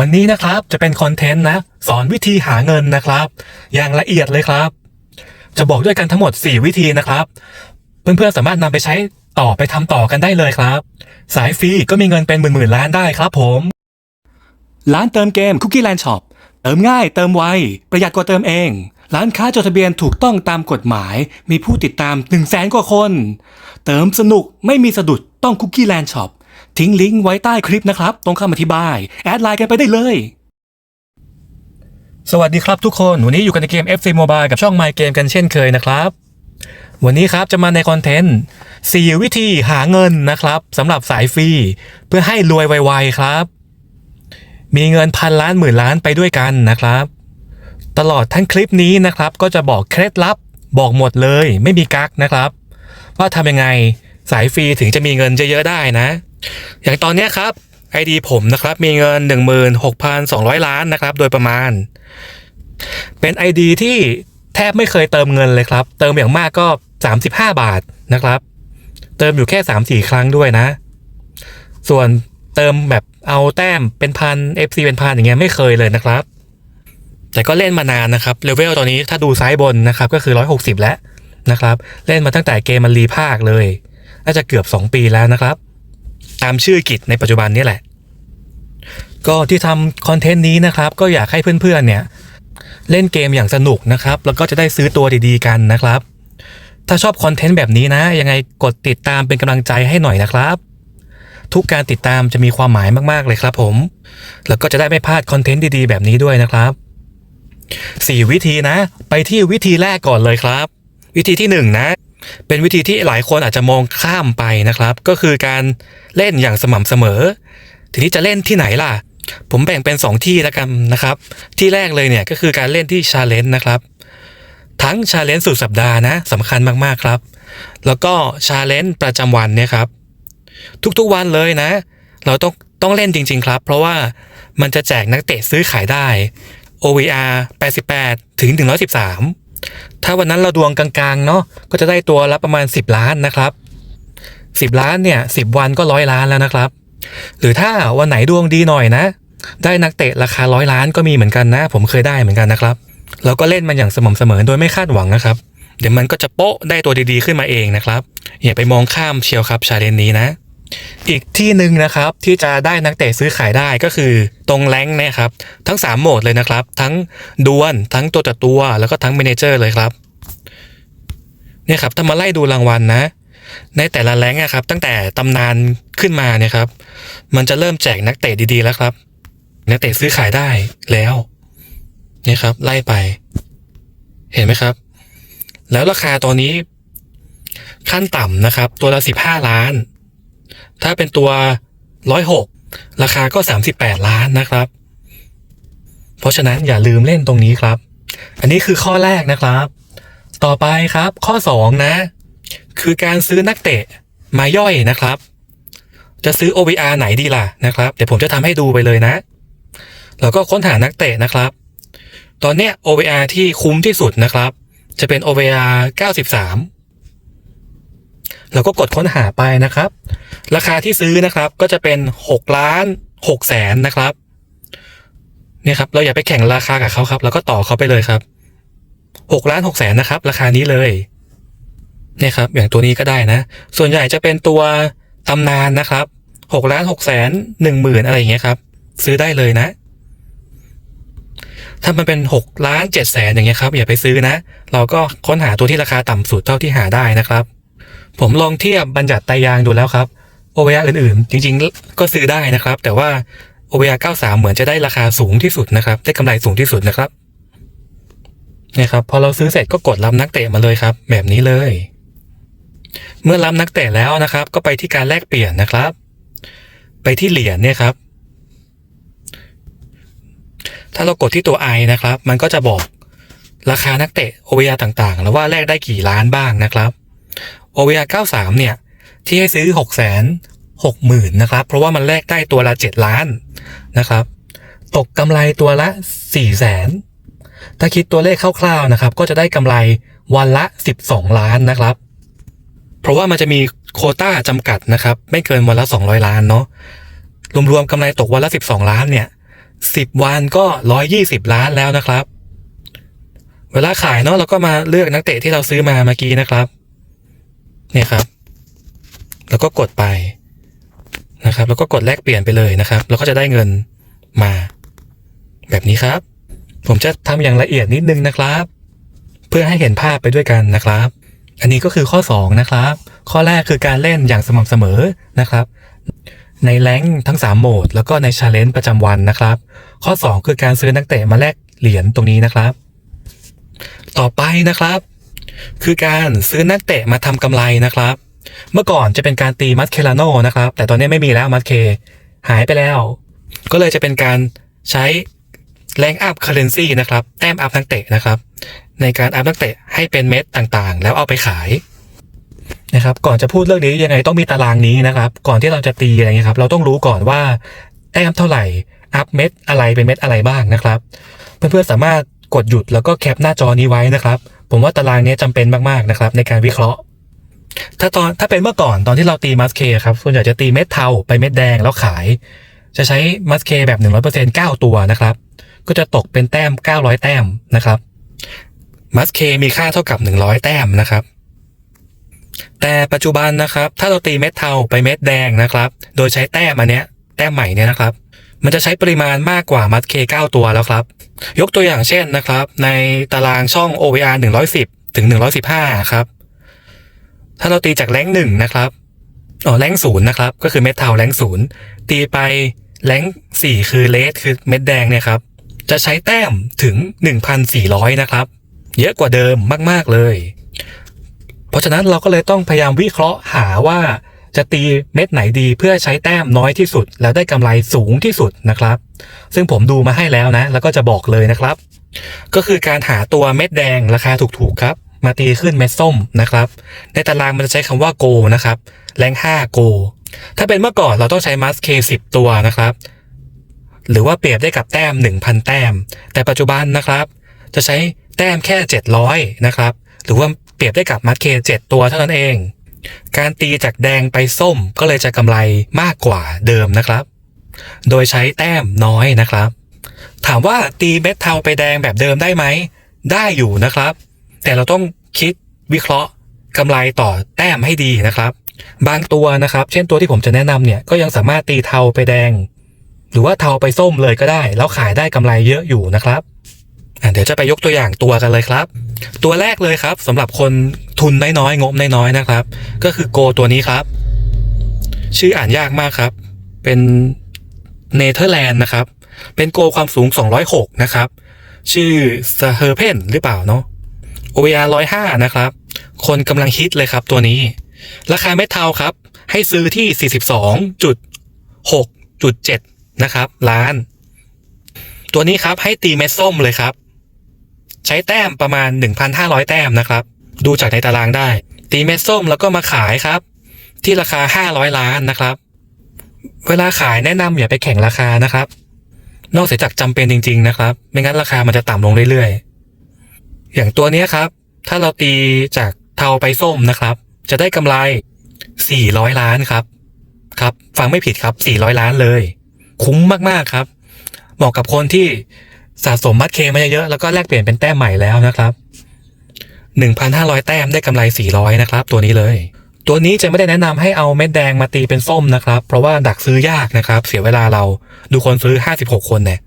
วันนี้นะครับจะเป็นคอนเทนต์นะ สอนวิธีหาเงินนะครับ อย่างละเอียดเลยครับ จะบอกด้วยกันทั้งหมด 4 วิธีนะครับ เพื่อนๆสามารถนำไปใช้ต่อไปทำต่อกันได้เลยครับ สายฟรีก็มีเงินเป็นหมื่นๆล้านได้ครับผม ร้านเติมเกม Cookie Land Shop เติมง่ายเติมไว ประหยัดกว่าเติมเอง ร้านค้าจดทะเบียนถูกต้องตามกฎหมาย มีผู้ติดตาม1 0 0 0 0แสนกว่าคน เติมสนุกไม่มีสะดุดต้อง Cookie Land Shop ทิ้งลิงก์ไว้ใต้คลิปนะครับ ตรงคำอธิบาย แอดไลน์กันไปได้เลย สวัสดีครับทุกคนวันนี้อยู่กันในเกม FC Mobile กับช่อง My Game กันเช่นเคยนะครับ วันนี้ครับจะมาในคอนเทนต์ 4 วิธีหาเงินนะครับสำหรับสายฟรี เพื่อให้รวยไวๆครับ มีเงินพันล้านหมื่นล้านไปด้วยกันนะครับ ตลอดทั้งคลิปนี้นะครับ ก็จะบอกเคล็ดลับบอกหมดเลย ไม่มีกักนะครับ ว่าทำยังไงสายฟรีถึงจะมีเงินเยอะๆได้นะ อย่างตอนนี้ครับ ID ผมนะครับมีเงิน 16,200 ล้านนะครับ โดยประมาณ เป็น ID ที่แทบไม่เคยเติมเงินเลยครับ เติมอย่างมากก็ 35 บาทนะครับ เติมอยู่แค่ 3-4 ครั้งด้วยนะ ส่วนเติมแบบเอาแต้มเป็นพัน FC เป็นพันอย่างเงี้ยไม่เคยเลยนะครับ แต่ก็เล่นมานานนะครับเลเวลตอนนี้ถ้าดูซ้ายบนนะครับก็คือ 160 แล้วนะครับ เล่นมาตั้งแต่เกมมันรีภาคเลย น่าจะเกือบ 2 ปีแล้วนะครับ ตามชื่อกิจในปัจจุบันนี้แหละ ก็ที่ทำคอนเทนต์นี้นะครับ ก็อยากให้เพื่อนๆเนี่ย เล่นเกมอย่างสนุกนะครับ แล้วก็จะได้ซื้อตัวดีๆกันนะครับ ถ้าชอบคอนเทนต์แบบนี้นะ ยังไงกดติดตามเป็นกำลังใจให้หน่อยนะครับ ทุกการติดตามจะมีความหมายมากๆเลยครับผม แล้วก็จะได้ไม่พลาดคอนเทนต์ดีๆแบบนี้ด้วยนะครับ4วิธีนะ ไปที่วิธีแรกก่อนเลยครับ วิธีที่1นะ เป็นวิธีที่หลายคนอาจจะมองข้ามไปนะครับ ก็คือการเล่นอย่างสม่ำเสมอ ทีนี้จะเล่นที่ไหนล่ะ ผมแบ่งเป็น 2 ที่แล้วกันนะครับ ที่แรกเลยเนี่ยก็คือการเล่นที่ชาเลนจ์นะครับ ทั้งชาเลนจ์สุดสัปดาห์นะสำคัญมากๆครับ แล้วก็ชาเลนจ์ประจำวันเนี่ยครับ ทุกๆวันเลยนะ เราต้องต้องเล่นจริง ๆ ครับ เพราะว่ามันจะแจกนักเตะซื้อขายได้ OVR 88 ถึง 113 ถ้าวันนั้นเราดวงกลางๆเนาะก็จะได้ตัวละประมาณ 10 ล้านนะครับ 10 ล้านเนี่ย10 วันก็ร้อยล้านแล้วนะครับ หรือถ้าวันไหนดวงดีหน่อยนะ ได้นักเตะราคาร้อยล้านก็มีเหมือนกันนะ ผมเคยได้เหมือนกันนะครับเราก็เล่นมันอย่างสม่ำเสมอโดยไม่คาดหวังนะครับ เดี๋ยวมันก็จะโป๊ะได้ตัวดีๆขึ้นมาเองนะครับ อย่าไปมองข้ามเชียวครับชาเลนนี้นะ อีกที่หนึ่งนะครับที่จะได้นักเตะซื้อขายได้ก็คือตรงแรงนะครับ ทั้ง 3 โหมดเลยนะครับ ทั้งดวลทั้งตัวต่อตัว แล้วก็ทั้งเมนเจอร์เลยครับเนี่ยครับถ้ามาไล่ดูรางวัลนะ ในแต่ละแรงค์อะครับ ตั้งแต่ตำนานขึ้นมาเนี่ยครับ มันจะเริ่มแจกนักเตะดีๆแล้วครับ นักเตะซื้อขายได้แล้วเนี่ยครับ ไล่ไป เห็นไหมครับ แล้วราคาตัวนี้ขั้นต่ำนะครับ ตัวละสิบห้าล้าน ถ้าเป็นตัวร้อยหกราคาก็สามสิบแปดล้านนะครับ เพราะฉะนั้นอย่าลืมเล่นตรงนี้ครับ อันนี้คือข้อแรกนะครับ ต่อไปครับ ข้อสองนะ คือการซื้อนักเตะมาย่อยนะครับ จะซื้อ OVR ไหนดีล่ะนะครับ เดี๋ยวผมจะทำให้ดูไปเลยนะแล้วก็ค้นหานักเตะนะครับ ตอนเนี้ย OVR ที่คุ้มที่สุดนะครับ จะเป็น OVR 93 แล้วก็กดค้นหาไปนะครับ ราคาที่ซื้อนะครับก็จะเป็น6ล้าน6แสนนะครับเนี่ยครับเราอย่าไปแข่งราคากับเขาครับ แล้วก็ต่อเขาไปเลยครับ6ล้าน6แสนนะครับ ราคานี้เลยเนี่ยครับ อย่างตัวนี้ก็ได้นะ ส่วนใหญ่จะเป็นตัวตำนานนะครับ6ล้าน6แสน1หมื่นอะไรอย่างเงี้ยครับ ซื้อได้เลยนะ ถ้ามันเป็น6ล้าน7แสนอย่างเงี้ยครับอย่าไปซื้อนะ เราก็ค้นหาตัวที่ราคาต่ำสุดเท่าที่หาได้นะครับ ผมลองเทียบบัญญัติไตยางดูแล้วครับ OVR อื่นๆ จริงๆ ก็ซื้อได้นะครับ แต่ว่า OVR 93 เหมือนจะได้ราคาสูงที่สุดนะครับ ได้กำไรสูงที่สุดนะครับนี่ครับพอเราซื้อเสร็จก็กดรับนักเตะมาเลยครับ แบบนี้เลย เมื่อรับนักเตะแล้วนะครับ ก็ไปที่การแลกเปลี่ยนนะครับ ไปที่เหรียญเนี่ยครับ ถ้าเรากดที่ตัว i นะครับ มันก็จะบอกราคานักเตะ OVR ต่างๆ แล้วว่าแลกได้กี่ล้านบ้างนะครับ OVR 93 เนี่ย ที่ให้ซื้อ 6 6 0 0 0 0 นะครับ เพราะว่ามันแลกได้ตัวละ 7 ล้านนะครับ ตกกำไรตัวละ 4 0 0 0 0 0 ถ้าคิดตัวเลขคร่าวๆนะครับ ก็จะได้กำไรวันละ 12 ล้านนะครับ เพราะว่ามันจะมีโคต้าจำกัดนะครับ ไม่เกินวันละ 200 ล้านเนาะรวมๆกำไรตกวันละ 12 ล้านเนี่ย 10 วันก็ 120 ล้านแล้วนะครับ เวลาขายเนาะเราก็มาเลือกนักเตะที่เราซื้อมาเมื่อกี้นะครับ เนี่ยครับ แล้วก็กดไปนะครับ แล้วก็กดแลกเปลี่ยนไปเลยนะครับ แล้วก็จะได้เงินมา แบบนี้ครับ ผมจะทำอย่างละเอียดนิดนึงนะครับ เพื่อให้เห็นภาพไปด้วยกันนะครับ อันนี้ก็คือข้อ 2 นะครับ ข้อแรกคือการเล่นอย่างสม่ำเสมอนะครับ ในแรงทั้ง 3 โหมด แล้วก็ในชาเลนจ์ประจำวันนะครับ ข้อ 2 คือการซื้อนักเตะมาแลกเหรียญตรงนี้นะครับ ต่อไปนะครับ คือการซื้อนักเตะมาทำกำไรนะครับ เมื่อก่อนจะเป็นการตีมัสเคลาโนนะครับ แต่ตอนนี้ไม่มีแล้วมัสเคหายไปแล้ว ก็เลยจะเป็นการใช้แรงอัพเคอร์เรนซีนะครับ แต้มอัพนักเตะนะครับ ในการอัพนักเตะให้เป็นเม็ดต่างๆ แล้วเอาไปขายนะครับ ก่อนจะพูดเรื่องนี้ยังไงต้องมีตารางนี้นะครับ ก่อนที่เราจะตีอะไรเงี้ยครับ เราต้องรู้ก่อนว่าแต้มเท่าไหร่ อัพเม็ดอะไรเป็นเม็ดอะไรบ้างนะครับ เพื่อนๆสามารถกดหยุดแล้วก็แคปหน้าจอนี้ไว้นะครับ ผมว่าตารางนี้จำเป็นมากๆนะครับในการวิเคราะห์ ถ้าตอนถ้าเป็นเมื่อก่อนตอนที่เราตีมัสเคครับส่วนใหญ่จะตีเม็ดเทาไปเม็ดแดงแล้วขาย จะใช้มัสเคแบบ 100% 9 ตัวนะครับ ก็จะตกเป็นแต้ม 900 แต้มนะครับมัสเคมีค่าเท่ากับ 100 แต้มนะครับ แต่ปัจจุบันนะครับ ถ้าเราตีเม็ดเทาไปเม็ดแดงนะครับ โดยใช้แต้มอันเนี้ยแต้มใหม่เนี่ยนะครับ มันจะใช้ปริมาณมากกว่ามัสเค9ตัวแล้วครับ ยกตัวอย่างเช่นนะครับ ในตารางช่อง OVR 110 ถึง 115 ครับ ถ้าเราตีจากแรงหนึ่งนะครับอ๋อแรงศูนย์นะครับ ก็คือเม็ดเทาแรงศูนย์ตีไปแรงสี่คือเลสคือเม็ดแดงเนี่ยครับ จะใช้แต้มถึง 1,400 นะครับ เยอะกว่าเดิมมาก ๆ เลย เพราะฉะนั้นเราก็เลยต้องพยายามวิเคราะห์หาว่า จะตีเม็ดไหนดีเพื่อใช้แต้มน้อยที่สุด แล้วได้กำไรสูงที่สุดนะครับ ซึ่งผมดูมาให้แล้วนะ แล้วก็จะบอกเลยนะครับ ก็คือการหาตัวเม็ดแดงราคาถูกๆครับมาตีขึ้นเม็ดส้มนะครับ ในตารางมันจะใช้คำว่า go นะครับ แรง5 go ถ้าเป็นเมื่อก่อนเราต้องใช้มัสเค10ตัวนะครับ หรือว่าเปรียบได้กับแต้ม 1,000 แต้ม แต่ปัจจุบันนะครับ จะใช้แต้มแค่ 700 นะครับ หรือว่าเปรียบได้กับมัสเค7ตัวเท่านั้นเอง การตีจากแดงไปส้มก็เลยจะกำไรมากกว่าเดิมนะครับ โดยใช้แต้มน้อยนะครับ ถามว่าตีเม็ดเทาไปแดงแบบเดิมได้ไหม ได้อยู่นะครับ แต่เราต้องคิดวิเคราะห์กำไรต่อแต้มให้ดีนะครับ บางตัวนะครับ เช่นตัวที่ผมจะแนะนำเนี่ยก็ยังสามารถตีเทาไปแดง หรือว่าเทาไปส้มเลยก็ได้ แล้วขายได้กำไรเยอะอยู่นะครับเดี๋ยวจะไปยกตัวอย่างตัวกันเลยครับ ตัวแรกเลยครับสำหรับคนทุนน้อยๆงบน้อยๆนะครับ ก็คือโกตัวนี้ครับ ชื่ออ่านยากมากครับ เป็นเนเธอร์แลนด์นะครับ เป็นโกความสูง 206 นะครับ ชื่อซาเฮอร์เพนหรือเปล่าเนาะ OVR 105 นะครับ คนกำลังฮิตเลยครับตัวนี้ ราคาเม็ดเทาครับ ให้ซื้อที่ 42.6.7 นะครับ ล้าน ตัวนี้ครับให้ตีเม็ดส้มเลยครับ ใช้แต้มประมาณ 1,500 แต้มนะครับ ดูจากในตารางได้ ตีเม็ดส้มแล้วก็มาขายครับ ที่ราคา 500 ล้านนะครับ เวลาขายแนะนำอย่าไปแข่งราคานะครับ นอกเสียจากจำเป็นจริง ๆ นะครับ ไม่งั้นราคามันจะต่ำลงเรื่อยๆ อย่างตัวนี้ครับ ถ้าเราตีจากเทาไปส้มนะครับ จะได้กำไร 400 ล้านครับครับ ฟังไม่ผิดครับ 400 ล้านเลย คุ้มมากๆครับ เหมาะกับคนที่ สะสมมัดเคมาเยอะๆแล้วก็แลกเปลี่ยนเป็นแต้มใหม่แล้วนะครับ 1,500 แต้มได้กำไร 400 นะครับ ตัวนี้เลย ตัวนี้จะไม่ได้แนะนำให้เอาเม็ดแดงมาตีเป็นส้มนะครับ เพราะว่าดักซื้อยากนะครับ เสียเวลาเราดูคนซื้อ 56 คนเนี่ย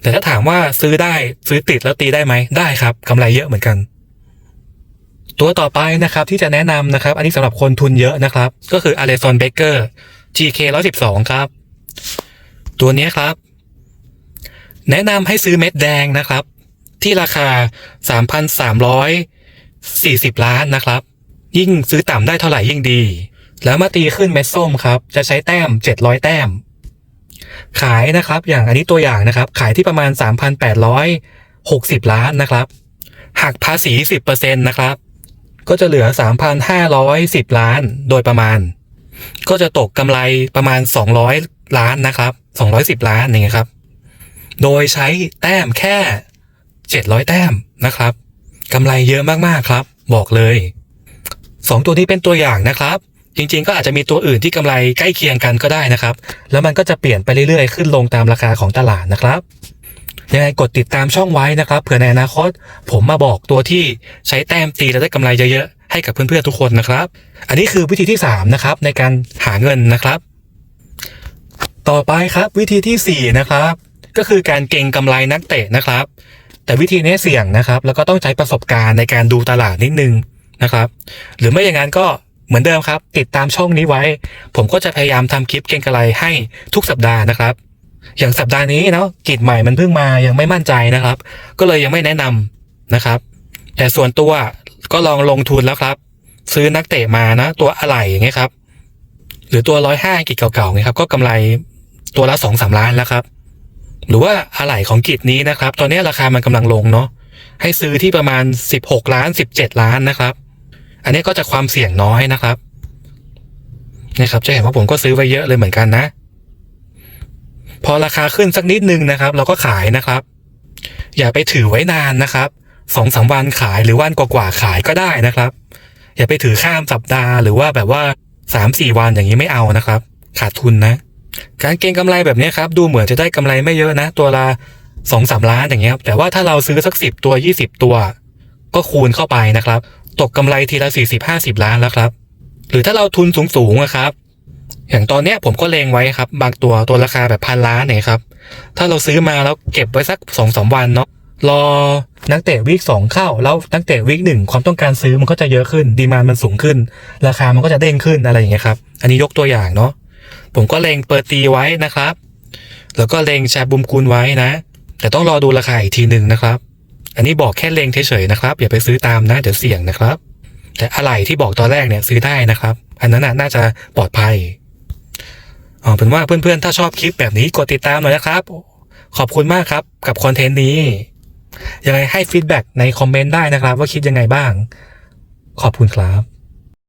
แต่ถ้าถามว่าซื้อได้ซื้อติดแล้วตีได้ไหมได้ครับกำไรเยอะเหมือนกัน ตัวต่อไปนะครับที่จะแนะนำนะครับ อันนี้สำหรับคนทุนเยอะนะครับ ก็คืออเลซอนเบเกอร์ GK 112 ครับ ตัวนี้ครับ แนะนำให้ซื้อเม็ดแดงนะครับ ที่ราคา 3,340 ล้านนะครับ ยิ่งซื้อต่ำได้เท่าไหร่ยิ่งดี แล้วมาตีขึ้นเม็ดส้มครับ จะใช้แต้ม 700 แต้ม ขายนะครับอย่างอันนี้ตัวอย่างนะครับ ขายที่ประมาณ 3,860 ล้านนะครับ หักภาษี 10%นะครับ ก็จะเหลือ 3,510 ล้านโดยประมาณ ก็จะตกกำไรประมาณ 200 ล้านนะครับ 210 ล้านอย่างเงี้ยครับ โดยใช้แต้มแค่ 700 แต้มนะครับกำไรเยอะมากๆครับ บอกเลยสองตัวนี้เป็นตัวอย่างนะครับ จริง ๆ ก็อาจจะมีตัวอื่นที่กำไรใกล้เคียงกันก็ได้นะครับ แล้วมันก็จะเปลี่ยนไปเรื่อยๆ ขึ้นลงตามราคาของตลาดนะครับยังไงกดติดตามช่องไว้นะครับ เผื่อในอนาคต ผมมาบอกตัวที่ใช้แต้มตีแล้วได้กำไรเยอะๆให้กับเพื่อนๆทุกคนนะครับ อันนี้คือวิธีที่สามนะครับ ในการหาเงินนะครับ ต่อไปครับวิธีที่สี่นะครับ ก็คือการเก็งกำไรนักเตะนะครับ แต่วิธีนี้เสี่ยงนะครับ แล้วก็ต้องใช้ประสบการณ์ในการดูตลาดนิดนึงนะครับ หรือไม่อย่างนั้นก็เหมือนเดิมครับ ติดตามช่องนี้ไว้ ผมก็จะพยายามทำคลิปเก็งกำไรให้ทุกสัปดาห์นะครับ อย่างสัปดาห์นี้เนาะกิจใหม่มันเพิ่งมายังไม่มั่นใจนะครับ ก็เลยยังไม่แนะนำนะครับ แต่ส่วนตัวก็ลองลงทุนแล้วครับ ซื้อนักเตะมานะตัวอะไหล่อย่างเงี้ยครับ หรือตัวร้อยห้ากิจเก่าๆเนี่ยครับก็กำไรตัวละสองสามล้านแล้วครับ หรือว่าอะไหล่ของกิจนี้นะครับ ตอนนี้ราคามันกำลังลงเนาะให้ซื้อที่ประมาณสิบหกล้านสิบเจ็ดล้านนะครับ อันนี้ก็จะความเสี่ยงน้อยนะครับนะครับจะเห็นว่าผมก็ซื้อไว้เยอะเลยเหมือนกันนะ พอราคาขึ้นสักนิดนึงนะครับ เราก็ขายนะครับ อย่าไปถือไว้นานนะครับสองสามวันขายหรือวันกว่าๆขายก็ได้นะครับ อย่าไปถือข้ามสัปดาห์หรือว่าแบบว่าสามสี่วันอย่างนี้ไม่เอานะครับ ขาดทุนนะ การเก็งกำไรแบบนี้ครับดูเหมือนจะได้กำไรไม่เยอะนะ ตัวละสองสามล้านอย่างเงี้ยครับแต่ว่าถ้าเราซื้อสักสิบตัวยี่สิบตัว ก็คูณเข้าไปนะครับ ตกกำไรทีละสี่สิบห้าสิบล้านแล้วครับ หรือถ้าเราทุนสูงๆนะครับ อย่างตอนเนี้ยผมก็เลงไว้ครับ บางตัวตัวราคาแบบพันล้านเนี่ยครับ ถ้าเราซื้อมาแล้วเก็บไว้สักสองสามวันเนาะรอนักเตะวีคสองเข้า แล้วนักเตะวีคหนึ่งความต้องการซื้อมันก็จะเยอะขึ้น ดีมานมันสูงขึ้น ราคามันก็จะเด้งขึ้นอะไรอย่างเงี้ยครับ อันนี้ยกตัวอย่างเนาะ ผมก็เลงเปิดตีไว้นะครับ แล้วก็เลงแชร์บุมคูณไว้นะ แต่ต้องรอดูราคาอีกทีหนึ่งนะครับ อันนี้บอกแค่เลงเฉยๆนะครับ อย่าไปซื้อตามนะเดี๋ยวเสี่ยงนะครับ แต่อะไรที่บอกตอนแรกเนี่ยซื้อได้นะครับ อันนั้นน่ะน่าจะปลอดภัยเอาเป็นว่าเพื่อนๆ ถ้าชอบคลิปแบบนี้กดติดตามหน่อยนะครับ ขอบคุณมากครับกับคอนเทนต์นี้ ยังไงให้ฟีดแบ็กในคอมเมนต์ได้นะครับ ว่าคิดยังไงบ้าง ขอบคุณครับ